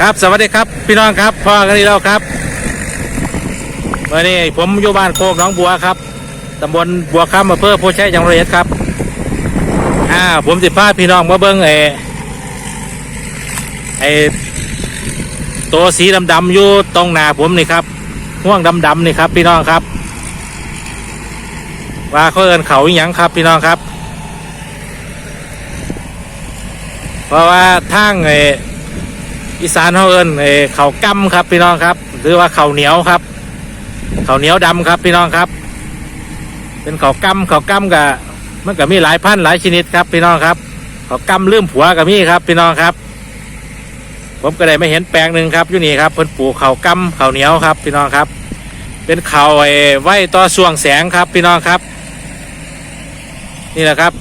ครับสวัสดีครับพี่น้องครับพ่อกันอีกแล้วครับวันนี้ผมอยู่บ้านโคกหนองบัวครับตำบลบัวคำอำเภอโพชัยจังหวัดเอ็ดครับอ่าผมสิพาพี่น้องมาเบิ้งไอ้ไอ้ตัวสีดำๆอยู่ตรงหน้าผมนี่ครับห่วงดำๆนี่ครับ พี่น้องครับ ว่าเขาเอินเขาอหย่างครับ พี่น้องครับ เพราะว่าทางไอ้ อีสานเขาเอิ้นเอเขาวกำครับพี่น้องครับ หรือว่าเขาเหนียวครับ เขาเหนียวดำครับพี่น้องครับ เป็นเขาวกำเขาวกำกับมันก็มีหลายพันหลายชนิดครับพี่น้องครับเขาวกำลืมผัวกับมีครับ พี่น้องครับ ผมก็ได้ไม่เห็นแปลงหนึ่งครับอยู่นี่ครับเพิ่นปลูกเขาวกำเขาเหนียวครับ พี่น้องครับ เป็นเขาไอ้ไว้ต่อช่วงแสงครับ พี่น้องครับ นี่แหละครับ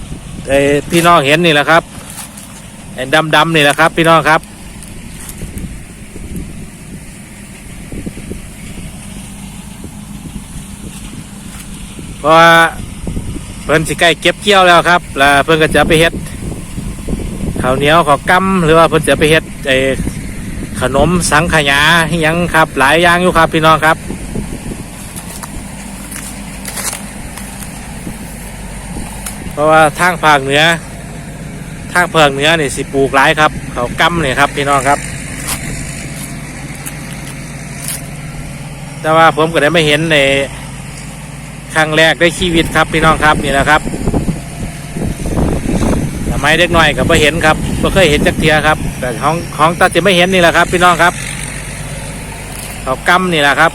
ไอ้พี่น้องเห็นนี่แหละครับไอ้ดำๆนี่แหละครับ พี่น้องครับ ราะว่าเพิ่นสิใกล้เก็บเกี่ยวแล้วครับ แล้วเพิ่นก็จะไปเฮ็ดข้าวเหนียวข้าวกำหรือว่าเพิ่นจะไปเฮ็ดไอ้ขนมสังขยาหยังครับ หลายอย่างอยู่ครับพี่น้องครับเพราะว่าทางภาคเหนือทางภาคเหนือนี่สิปลูกหลายครับข้าวกำนี่ยครับพี่น้องครับ แต่ว่าผมก็ได้ไม่เห็นใน ครั้งแรกในชีวิตครับพี่น้องครับนี่แหละครับสมัยเด็กน้อยก็ไม่เห็นครับไม่เคยเห็นจักเทียครับ แต่ของของตาจะไม่เห็นนี่แหละครับ พี่น้องครับเขากำนี่แหละครับ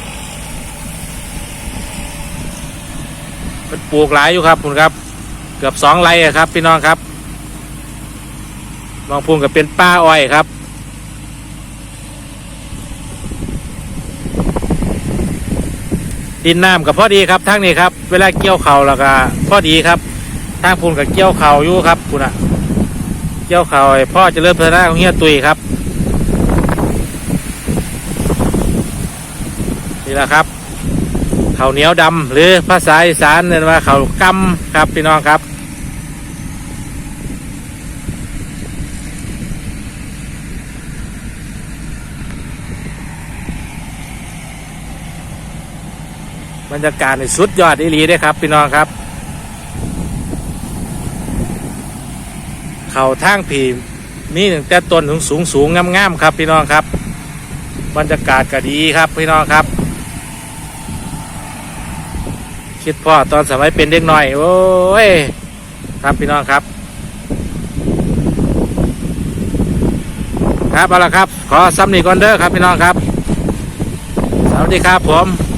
มันปลูกหลายอยู่ครับคุณครับ เกือบสองไร่ครับ พี่น้องครับมองพูนกับเป็นป้าอ้อยครับ ดินน้ำกับพอดีครับทั้งนี้ครับ เวลาเกี่ยวเข่าแล้วก็พอดีครับ ทางพูนกับเกี่ยวเข่าอยู่ครับคุณอะเกี่ยวเข่าพ่อจะเริ่มพัฒนาของเฮียตุยครับนี่แหละครับข้าวเหนียวดำหรือภาษาอีสานเรียกว่าข้าวกำครับพี่น้องครับ บรรยากาศในสุดยอดอีหลีด้อครับ พี่น้องครับ เขาทางผีมีตั้งแต่ต้นถึงสูงสูงงามๆครับ พี่น้องครับ บรรยากาศก็ดีครับ พี่น้องครับ คิดพ่อตอนสมัยเป็นเด็กหน่อย โอ้ยครับพี่น้องครับครับเอาละครับ ขอซ้ำนีก่อนเด้อครับพี่น้องครับ สวัสดีครับผม